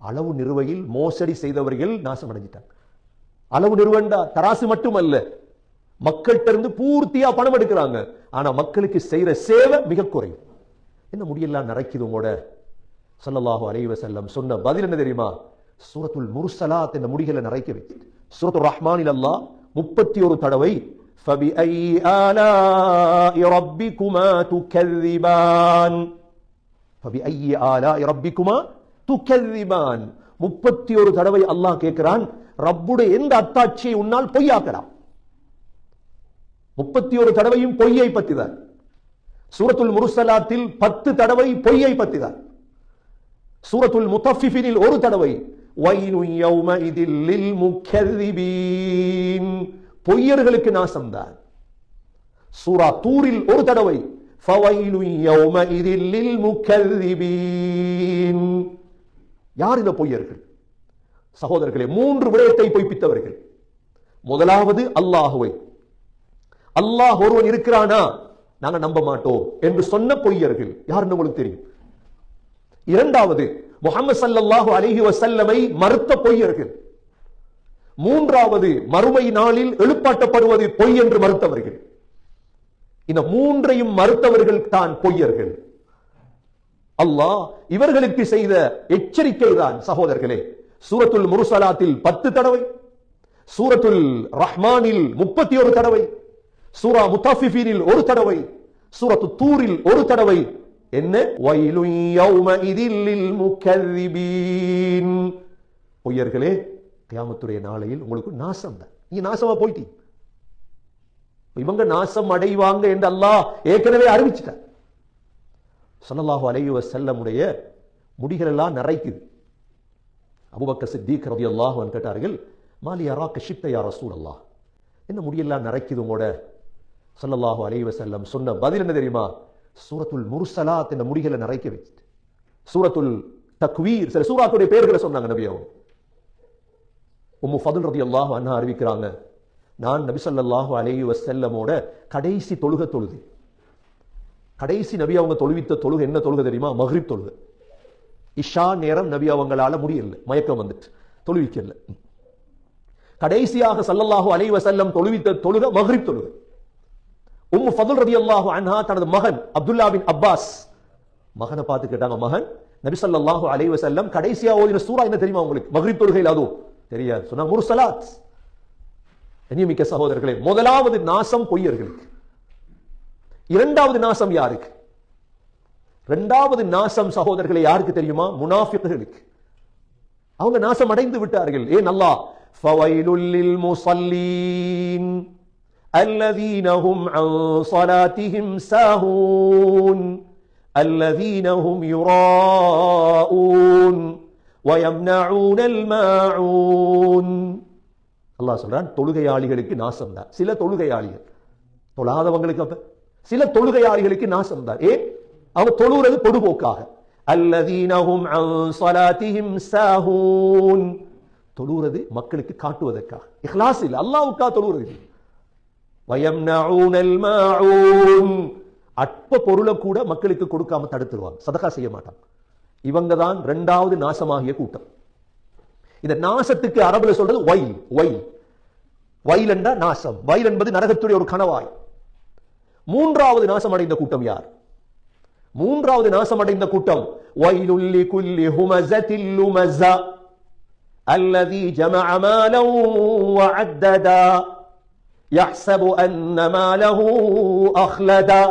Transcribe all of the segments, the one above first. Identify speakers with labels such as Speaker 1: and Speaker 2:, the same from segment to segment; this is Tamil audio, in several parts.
Speaker 1: அளவு நிறுவையில் மோசடி செய்தவர்கள் நாசம் அடைஞ்சிட்டாங்க அளவு நிறுவண்டா தராசு மட்டுமல்ல மக்கள்கிட்ட இருந்து பூர்த்தியா பணம் எடுக்கிறாங்க ஆனா மக்களுக்கு செய்யற சேவை மிக குறையும் என்ன முடியெல்லாம் நிறைக்குது உங்களோட ஸல்லல்லாஹு அலைஹி வஸல்லம் சொன்ன பதில் என்ன தெரியுமா சூரத்துல் முர்சலாத் என்ற முடிகளை நிறைக்க வைத்து சூரத்துல் ரஹ்மானில் அல்லாஹ் முப்பத்தி ஒரு தடவை فبأي آلاء ربكما تكذبان فبأي آلاء ربكما துக்கல்விமான். முப்பத்தி ஒரு தடவை அல்லாஹ் கேட்கிறான் ரப்புடைய எந்த அத்தாட்சியை உன்னால் பொய்யாக்கலாம்? முப்பத்தி ஒரு தடவையும் பொய்யை பத்திதார் சூரத்துல் முருசலாத்தில் பத்து தடவை பொய்யை பத்திதார் சூரத்துல் முத்தஃபிஃபினில் ஒரு தடவை பொய்யர்களுக்கு நாசம்தான் சூரா தூரில் ஒரு தடவை யார் இந்த பொய்யர்கள்? சகோதரர்களே மூன்று விடயத்தை பொய்ப்பித்தவர்கள். முதலாவது அல்லாஹுவை. அல்லாஹ் ஒருவன் இருக்கிறானா? நாங்க நம்ப மாட்டோம் என்று சொன்ன பொய்யர்கள். யாருன்னு உங்களுக்கு தெரியும்? இரண்டாவது முகமது சல்லாஹு அலஹி வசல்லமை மறுத்த பொய்யர்கள். மூன்றாவது மறுமை நாளில் எழுப்பாட்டப்படுவது பொய் என்று மறுத்தவர்கள். இந்த மூன்றையும் மறுத்தவர்கள் தான் பொய்யர்கள். அல்லாஹ் இவர்களுக்கு செய்த எச்சரிக்கை தான் சகோதரர்களே. சூரத்துல் முருசலாத்தில் பத்து தடவை சூரத்துல் ரஹ்மானில் முப்பத்தி ஒரு தடவை சூரா முத்தாஃபிஃபீனில் ஒரு தடவை சூரத்து தூரில் ஒரு தடவை. என்ன? பொய்யர்களே கியாமத்துடைய நாளையில் உங்களுக்கு நாசம் தான். நீங்க நாசமா போயிட்டீங்க இவங்க நாசம் அடைவாங்க என்று அல்லாஹ் ஏற்கனவே அறிவிச்சிட்டார் சல்லல்லாஹு அலையு செல்லமுடைய முடிகளெல்லாம் நரைக்குது அபுபக்க சித்தீக் சித்திக் ரலியல்லாஹு கேட்டார்கள் மாலி அராக்க ஷிப்த ரசூல் அல்லாஹ் என்ன முடியெல்லாம் நரைக்குது உங்களோட? சல்லல்லாஹு அலையு வஸல்லம் சொன்ன பதில் என்ன தெரியுமா? சூரத்துல் முர்சலாத் என்ற முடிகளை நரைக்க வச்சுட்டு. சூரத்துல் தக்வீர் சில சூராத்துடைய பெயர்களை சொன்னாங்க நபி அவங்க. உம்மு ஃபதுல் ரலியல்லாஹு அண்ணா அறிவிக்கிறாங்க நான் நபி ஸல்லல்லாஹு அலையு வசல்லமோட கடைசி தொழுக தொழுது கடைசி நபி அவங்க தொழுவித்த தொழுகை என்ன தொழுகை தெரியுமா? மஹ்ரிப் தொழுகை. இஷா நேரம் நபி அவங்களால முடியல. மயக்கம் வந்துட்டு. தொழுவிக்கல. கடைசியாக சல்லல்லாஹு அலைவ செல்லம் தொழுவித்த தொழுக மஹ்ரிப் தொழுகை. உம் ஃபதுல் ரலியல்லாஹு அன்ஹா தனது மகன் அப்துல்லா பின் அப்பாஸ். மகனை பார்த்து கேட்டாங்க மகன் நபி சல்லாஹு அலைவ செல்லம் கடைசியா ஓதின சூறா என்ன தெரியுமா உங்களுக்கு? மஹ்ரிப் தொழுகையில் அதுவும். தெரியாது. சொன்னாங்க முர்சலாத் கண்ணியமிக்க சகோதரர்களே முதலாவது நாசம் பொய்யர்களுக்கு. இரண்டாவது நாசம் யாருக்கு இரண்டாவது நாசம் சகோதரர்களை யாருக்கு தெரியுமா முனாஃபிக்குகளுக்கு அவங்க நாசம் அடைந்து விட்டார்கள் ஏன் அல்லாஹ் ஃபவைலுல் லில் முஸல்லீன் الذين هم عن صلاتهم ساهون الذين هم يراءون ويمنعون الماعون அல்லாஹ் சொல்றான் தொழுகையாளிகளுக்கு நாசம் தான் சில தொழுகையாளிகள் தொழாதவங்களுக்கு அப்ப சில தொழுகையாளிகளுக்கு நாசம் தான். ஏன் அவங்க தொழுகிறது பொதுபோக்காக அல்லதீனஹும் அன் ஸலாத்திஹிம் சாஹூன். தொழுகிறது மக்களுக்கு காட்டுவதற்காக. இஹ்லாஸ் இல்ல அல்லாஹ்வுக்கா தொழுகிறது வயம்னஊனல் மாஊன். அற்ப பொருளை கூட மக்களுக்கு கொடுக்காம தடுத்துருவாங்க. சதகா செய்ய மாட்டாங்க. இவங்க தான் இரண்டாவது நாசமாகிய கூட்டம். இந்த நாசத்துக்கு அரபுல சொல்றது ஒயில் ஒயில் வயல். என்றா நாசம். வயல் என்பது நரகத்துடைய ஒரு கனவாய் மூன்றாவது நாசம் அடைந்த கூட்டம் யார் மூன்றாவது நாசம் அடைந்த கூட்டம் வயலுல்லி குல்லி ஹுமஸத்தில் லுமஸா الذي جمع مالا وعددا يحسب أن ماله أخلدا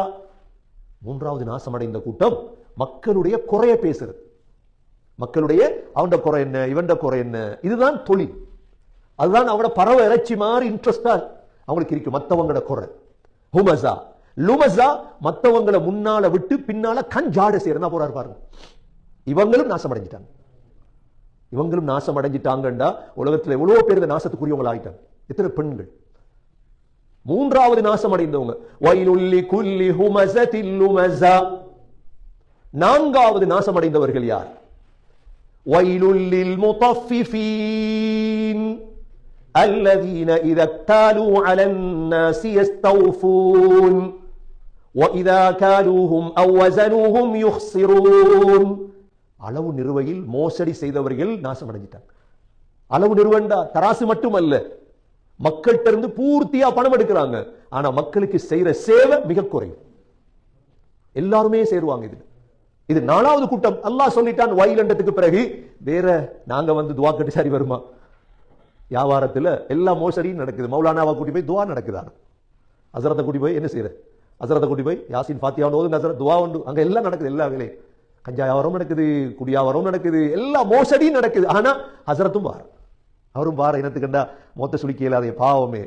Speaker 1: மூன்றாவது நாசம் அடைந்த கூட்டம் மக்களுடைய குறைய பேசுறது மக்களுடைய அவன்ட குறை என்ன இவன்ட குறை என்ன இதுதான் தொழில் அதுதான் அவனோட பறவை இறைச்சி மாதிரி இன்ட்ரெஸ்டா அவங்களுக்கு இருக்கு மத்தவங்களோட குறை ஹுமசா லுமசா மத்தவங்களை முன்னால விட்டு பின்னால கண் ஜாட செய்யறதா போறாரு பாருங்க இவங்களும் நாசம் அடைஞ்சிட்டாங்க இவங்களும் நாசம் அடைஞ்சிட்டாங்கண்டா உலகத்துல எவ்வளவு பேர் இந்த நாசத்துக்குரியவங்க ஆயிட்டாங்க எத்தனை பெண்கள் மூன்றாவது நாசம் அடைந்தவங்க வயலுள்ளி குல்லி ஹுமசத்தில் லுமசா நான்காவது நாசம் அடைந்தவர்கள் யார் ويل للمطففين الذين إذا اكتالوا على الناس يستوفون وإذا كالوهم أو وزنوهم يخسرون அளவு நிறுவையில் மோசடி செய்தவர்கள் நாசம் அடைஞ்சிட்டாங்க அளவு நிறுவண்டா தராசு மட்டுமல்ல மக்கள்கிட்ட இருந்து பூர்த்தியா பணம் எடுக்கிறாங்க ஆனா மக்களுக்கு செய்யற சேவை மிக குறைவு எல்லாருமே சேருவாங்க இது இது நாலாவது கூட்டம் அல்லாஹ் சொல்லிட்டான் வைலண்டத்துக்கு பிறகு வேற நாங்க வந்து துவா கட்டு சரி வருமா வியாபாரத்துல எல்லா மோசடியும் நடக்குது மௌலானாவா கூட்டி போய் துவா நடக்குதா அசரத்தை கூட்டி போய் என்ன செய்யற அசரத்தை கூட்டி போய் யாசின் ஃபாத்தியா ஓதுங்க அசரத் துவா உண்டு. அங்கே எல்லாம் நடக்குது எல்லா வேலையும். கஞ்சா வியாபாரம் நடக்குது குடி வியாபாரம் நடக்குது எல்லா மோசடியும் நடக்குது. ஆனா ஹசரத்தும் வார் அவரும் வார இனத்துக்கண்டா மொத்த சுளிக்க இல்லாத பாவமே.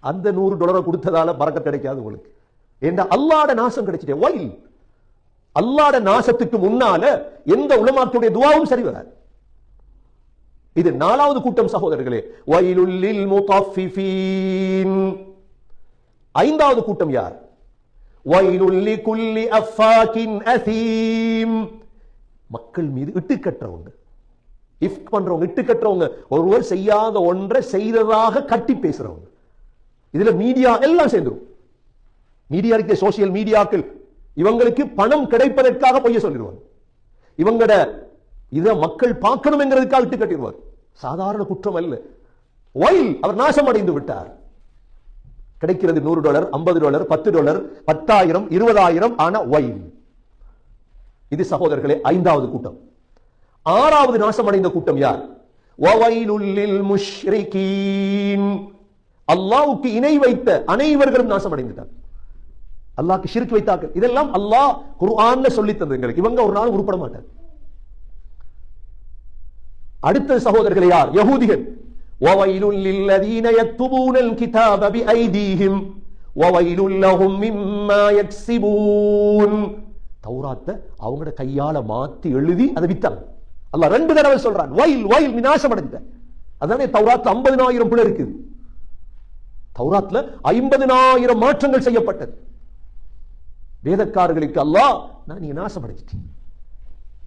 Speaker 1: அந்த நூறு டாலரை கொடுத்ததால பறக்க கிடைக்காது உங்களுக்கு. ஏண்டா அல்லாட நாசம் கிடைச்சிட்டே ஒயில். அல்லாட நாசத்துக்கு முன்னால எந்த உலமாத்துடைய துவாவும் சரி வராது. இது நாலாவது கூட்டம் சகோதரர்களே. வயலுல்லில் முத்தஃபிஃபீன். ஐந்தாவது கூட்டம் யார் வயலுல்லி குல்லி அஃபாக்கின் அசீம் மக்கள் மீது இட்டுக்கட்டுறவங்க இஃப் பண்றவங்க இட்டுக்கட்டுறவங்க ஒருவர் செய்யாத ஒன்றை செய்ததாக கட்டி பேசுறவங்க. இதுல மீடியா எல்லாம் சேர்ந்துடும் மீடியா இருக்க சோசியல் மீடியாக்கள் இவங்களுக்கு பணம் கிடைப்பதற்காக பொய்ய சொல்லிடுவாங்க. இவங்கட இதை மக்கள் பார்க்கணும் என்கிறதுக்காக இட்டு கட்டிடுவார் சாதாரண குற்றம் அல்ல. ஒயில் அவர் நாசம் அடைந்து விட்டார். கிடைக்கிறது நூறு டாலர் ஐம்பது டாலர் பத்து டாலர் பத்தாயிரம் இருபதாயிரம் ஆன ஒயின் இது சகோதரர்களே ஐந்தாவது கூட்டம். ஆறாவது நாசம் அடைந்த கூட்டம் யார்? அல்லாவுக்கு இணை வைத்த அனைவர்களும் நாசம் அடைந்துட்டார் அல்லாஹ்க்கு ஷிர்க் வைத்தார்கள். இதெல்லாம் அல்லாஹ் குர்ஆன்ல சொல்லி தந்தது எங்களுக்கு. இவங்க ஒரு நாள் உருப்பட மாட்டார். அடுத்த சகோதரர்கள் யார்? யகூதிகள். وَوَيْلٌ لِلَّذِينَ يَكْتُبُونَ الْكِتَابَ بِأَيْدِيهِمْ وَوَيْلٌ لَهُم مِّمَّا يَكْسِبُونَ தௌராத்த அவங்களோட கையால மாத்தி எழுதி அதை வித்தாங்க அல்லாஹ் ரெண்டு தடவை சொல்றான் வயல் வயல் விநாசம் அடைஞ்சிட்ட அதானே தௌராத்ல ஐம்பதினாயிரம் பிள்ளை இருக்குது தௌராத்ல ஐம்பதினாயிரம் மாற்றங்கள் செய்யப்பட்டது வேதக்காரர்களுக்கு அல்லாஹ் நான் நீங்க நாசம் அடைஞ்சிட்டீங்க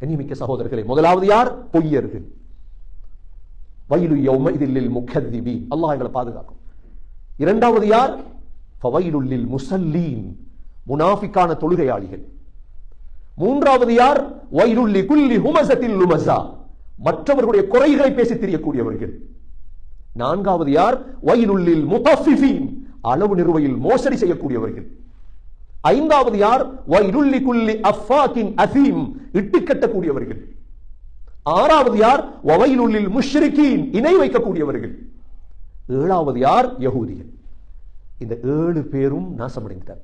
Speaker 1: கண்ணியமிக்க சகோதரர்களே முதலாவது யார் பொய்யர்கள் வயலு யௌமைதில் முக்கதிபி அல்லாஹ் எங்களை பாதுகாக்கும். இரண்டாவது யார்? ஃபவைலுல்லில் முசல்லீன். முனாஃபிக்கான தொழுகையாளிகள். மூன்றாவது யார்? வயலுல்லி குல்லி ஹுமசத்தில் லுமசா மற்றவர்களுடைய குறைகளை பேசி தெரியக்கூடியவர்கள். நான்காவது யார்? வயலுல்லில் முத்தஃபிஃபீன் அளவு நிறுவையில் மோசடி செய்யக்கூடியவர்கள். ஐந்தாவது யார்? வயலுல்லி குல்லி அஃபாக்கின் அசீம். இட்டு கட்டக்கூடியவர்கள். ஆறாவது யார்? ஒவையிலுள்ளில் முஷ்ரிகீன். இணை வைக்கக்கூடியவர்கள். ஏழாவது யார்? யகூதியன். இந்த ஏழு பேரும் நாசமடைந்தார்